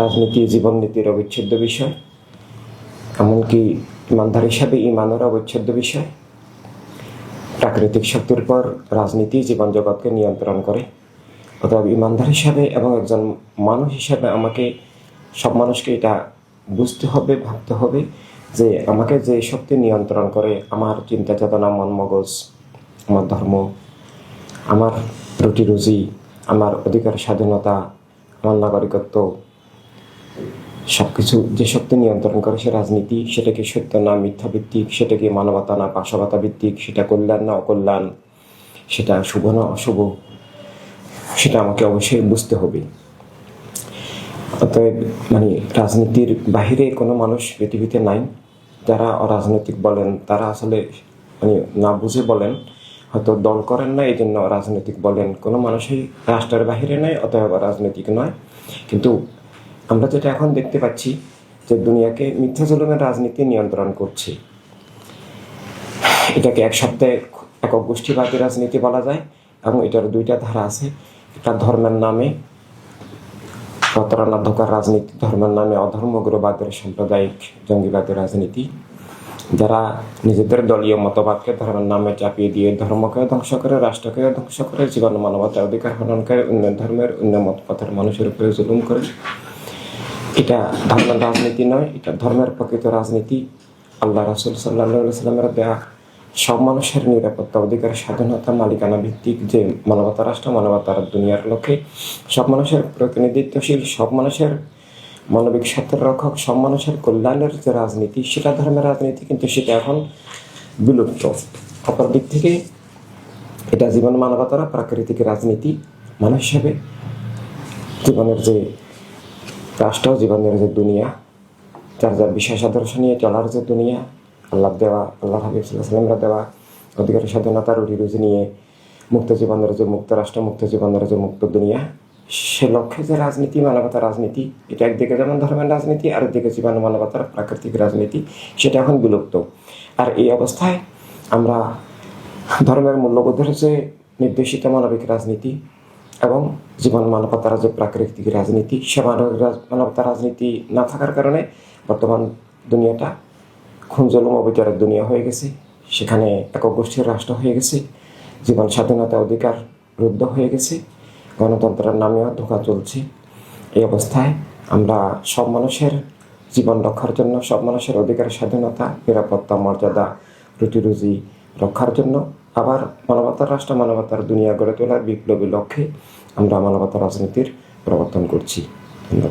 রাজনীতি জীবন নীতির অবিচ্ছেদ্য বিষয়, এমনকি ইমানদার হিসাবে ইমানের অবিচ্ছেদ্য বিষয়। প্রাকৃতিক শক্তির পর রাজনীতি জীবন জগৎকে নিয়ন্ত্রণ করে। অতএব ইমানদার হিসাবে এবং একজন মানুষ হিসাবে আমাকে, সব মানুষকে এটা বুঝতে হবে, ভাবতে হবে যে আমাকে যে শক্তি নিয়ন্ত্রণ করে আমার চিন্তা চেতনা, মন মগজ, আমার ধর্ম, আমার রুটি রুজি, আমার অধিকার স্বাধীনতা, আমার নাগরিকত্ব সব কিছু যে সত্য নিয়ন্ত্রণ করে সে রাজনীতি, সেটাকে সত্য না, মিথ্যা ভিত্তিক সেটা কি মানবতা না পাশবতা ভিত্তিক, সেটা কল্যাণ না, অকল্যাণ, সেটা শুভ না, অশুভ, সেটা আমাকে অবশ্যই বুঝতে হবে। অতএব মানে রাজনীতির বাহিরে কোনো মানুষ পৃথিবীতে নাই, যারা অরাজনৈতিক বলেন, তারা আসলে মানে না বুঝে বলেন, হয়তো দল করেন না এই জন্য রাজনৈতিক বলেন। কোনো মানুষই রাষ্ট্রের বাহিরে নয় অতএব রাজনৈতিক নয়। কিন্তু আমরা যেটা এখন দেখতে পাচ্ছি যে দুনিয়াকে মিথ্যা রাজনীতি নিয়ন্ত্রণ করছে। এটাকে এক সপ্তাহে একক গোষ্ঠীবাদী রাজনীতি বলা যায় এবং এটার দুইটা ধারা আছে। একটা ধর্মের নামে প্রতারণা ধোকার রাজনীতি, ধর্মের নামে অধর্ম উগ্রবাদের সাম্প্রদায়িক জঙ্গিবাদের রাজনীতি। যারা নিজেদের দলীয় মতবাদকে ধর্মের নামে চাপিয়ে দিয়ে ধর্মকে ধ্বংস করে, রাষ্ট্রকে ধ্বংস করে, জীবন মানবতার অধিকার হনন করে, অন্য ধর্মের, অন্য মতপথের মানুষের উপরে জুলুম করে এটা ধর্মের রাজনীতি নয়, এটা ধর্মের প্রকৃত রাজনীতি। আল্লাহ রাসুল সাল্লাহ সাল্লামের দেয়া সব মানুষের নিরাপত্তা, অধিকার, স্বাধীনতা, মালিকানা ভিত্তিক যে মানবতা রাষ্ট্র, মানবতার দুনিয়ার লক্ষ্যে সব মানুষের প্রতিনিধিত্বশীল, সব মানুষের মানবিক স্বার্থের রক্ষক, সব মানুষের কল্যাণের যে রাজনীতি, সেটা ধর্মের রাজনীতি, কিন্তু সেটা এখন বিলুপ্ত। অপর দিক থেকে এটা জীবন মানবতারা প্রাকৃতিক রাজনীতি, মানুষ হিসেবে জীবনের যে রাষ্ট্র জীবনের যে দুনিয়া, যার যার বিশেষ আদর্শ নিয়ে চলার যে দুনিয়া আল্লাহ দেওয়া, আল্লাহ হাবিব দেওয়া অধিকার স্বাধীনতা রুটি রুজি নিয়ে মুক্ত জীবনের যে মুক্ত রাষ্ট্র, মুক্ত জীবনের যে মুক্ত দুনিয়া, সে লক্ষ্যে যে রাজনীতি, মানবতার রাজনীতি, এটা একদিকে যেমন ধর্মের রাজনীতি আর একদিকে জীবন মানবতার প্রাকৃতিক রাজনীতি, সেটা এখন বিলুপ্ত। আর এই অবস্থায় আমরা ধর্মের মূল্যবোধের যে নির্দেশিত মানবিক রাজনীতি এবং জীবন মানবতার যে প্রাকৃতিক রাজনীতি সে মানবতার রাজনীতি না থাকার কারণে বর্তমান দুনিয়াটা খুঞ্জলম অবিচারের দুনিয়া হয়ে গেছে। সেখানে একক গোষ্ঠীর রাষ্ট্র হয়ে গেছে। জীবন স্বাধীনতা অধিকার রুদ্ধ হয়ে গেছে। গণতন্ত্রের নামেও ধোকা চলছে। এই অবস্থায় আমরা সব মানুষের জীবন রক্ষার জন্য, সব মানুষের অধিকার, স্বাধীনতা, নিরাপত্তা, মর্যাদা রুটি রুজি রক্ষার জন্য আবার মানবতার রাষ্ট্র, মানবতার দুনিয়া গড়ে তোলার বিপ্লবী লক্ষ্যে আমরা মানবতা রাজনীতির প্রবর্তন করছি। ধন্যবাদ।